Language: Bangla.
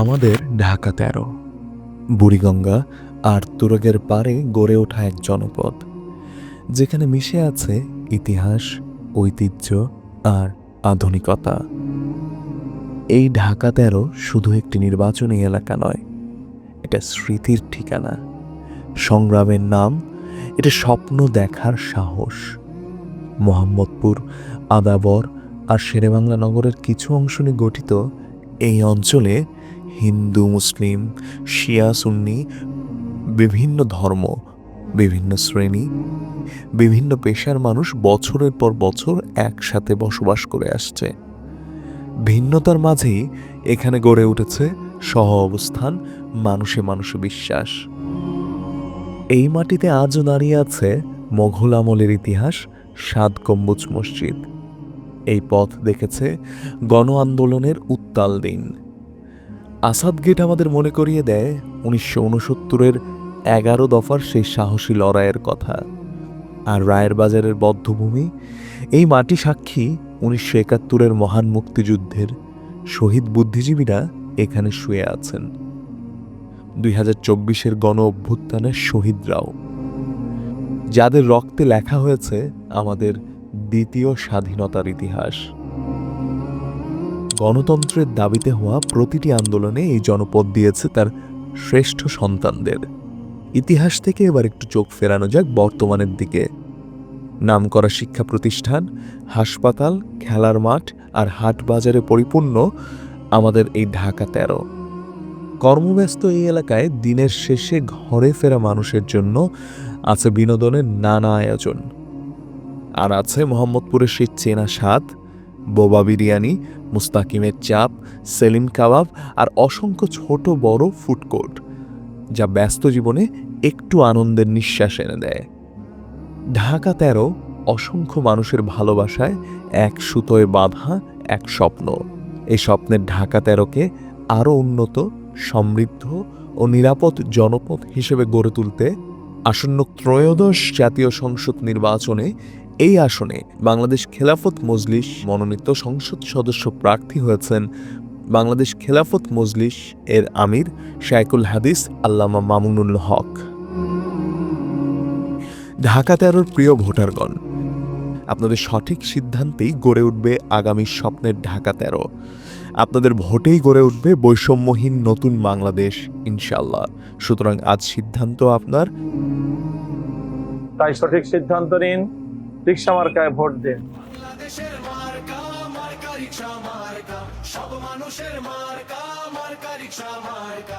আমাদের ঢাকা তেরো, বুড়িগঙ্গা আর তুরগের পারে গড়ে ওঠা এক জনপদ, যেখানে মিশে আছে ইতিহাস, ঐতিহ্য আর আধুনিকতা। এই ঢাকা তেরো শুধু একটি নির্বাচনী এলাকা নয়, এটা স্মৃতির ঠিকানা। সংগ্রামের নাম, এটা স্বপ্ন দেখার সাহস। মোহাম্মদপুর, আদাবর আর শেরেবাংলা নগরের কিছু অংশ নিয়ে গঠিত এই অঞ্চলে হিন্দু, মুসলিম, শিয়া, সুন্নি, বিভিন্ন ধর্ম, বিভিন্ন শ্রেণি, বিভিন্ন পেশার মানুষ বছরের পর বছর একসাথে বসবাস করে আসছে। ভিন্নতার মাঝেই এখানে গড়ে উঠেছে সহ অবস্থান, মানুষে মানুষে বিশ্বাস। এই মাটিতে আজও দাঁড়িয়ে আছে মোঘল আমলের ইতিহাস, সাত গম্বুজ মসজিদ। এই পথ দেখেছে গণ আন্দোলনের উত্তাল দিন। আসাদ গেট আমাদের মনে করিয়ে দেয় উনিশশো উনসত্তরের এগারো দফার সেই সাহসী লড়াইয়ের কথা। আর রায়ের বাজারের বদ্ধভূমি, এই মাটি সাক্ষী উনিশশো একাত্তরের মহান মুক্তিযুদ্ধের শহীদ বুদ্ধিজীবীরা এখানে শুয়ে আছেন। দুই হাজার চব্বিশের গণ অভ্যুত্থানের শহীদরাও। যাদের রক্তে লেখা হয়েছে আমাদের দ্বিতীয় স্বাধীনতার ইতিহাস। গণতন্ত্রের দাবিতে হওয়া প্রতিটি আন্দোলনে এই জনপদ দিয়েছে তার শ্রেষ্ঠ সন্তানদের। ইতিহাস থেকে এবার একটু চোখ ফেরানো যাক বর্তমানের দিকে। নামকরা শিক্ষা প্রতিষ্ঠান, হাসপাতাল, খেলার মাঠ আর হাট বাজারে পরিপূর্ণ আমাদের এই ঢাকা তেরো। কর্মব্যস্ত এই এলাকায় দিনের শেষে ঘরে ফেরা মানুষের জন্য আছে বিনোদনের নানা আয়োজন। আর আছে মোহাম্মদপুরের সেই চেনা স্বাদ, বোবা বিরিয়ানি, মুস্তাকিমের চাপ, সেলিম কাবাব আর অসংখ্য ছোট বড় ফুড কোর্ট যা ব্যস্ত জীবনে একটু আনন্দের নিঃশ্বাস এনে দেয়। ঢাকা তেরো, অসংখ্য মানুষের ভালোবাসায় এক সুতোয় বাঁধা এক স্বপ্ন। এই স্বপ্নের ঢাকা তেরোকে আরও উন্নত, সমৃদ্ধ ও নিরাপদ জনপদ হিসেবে গড়ে তুলতে আসন্ন ত্রয়োদশ জাতীয় সংসদ নির্বাচনে এই আসনে বাংলাদেশ খেলাফত মজলিস মনোনীত সংসদ সদস্য প্রার্থী হয়েছেন বাংলাদেশ খেলাফত মজলিস এর আমির শাইকুল হাদিস আল্লামা মামুনুল হক। ঢাকা তেরোর প্রিয় ভোটারগণ, আপনাদের সঠিক সিদ্ধান্তেই গড়ে উঠবে আগামী স্বপ্নের ঢাকা তেরো। আপনাদের ভোটেই গড়ে উঠবে বৈষম্যহীন নতুন বাংলাদেশ ইনশাল্লাহ সুতরাং আজ সিদ্ধান্ত আপনার। তাই সঠিক সিদ্ধান্ত নিন। রিক্সা মার্কায় ভোট দেন সব মানুষের মার্কা মার্কা রিক্সা মার্কা।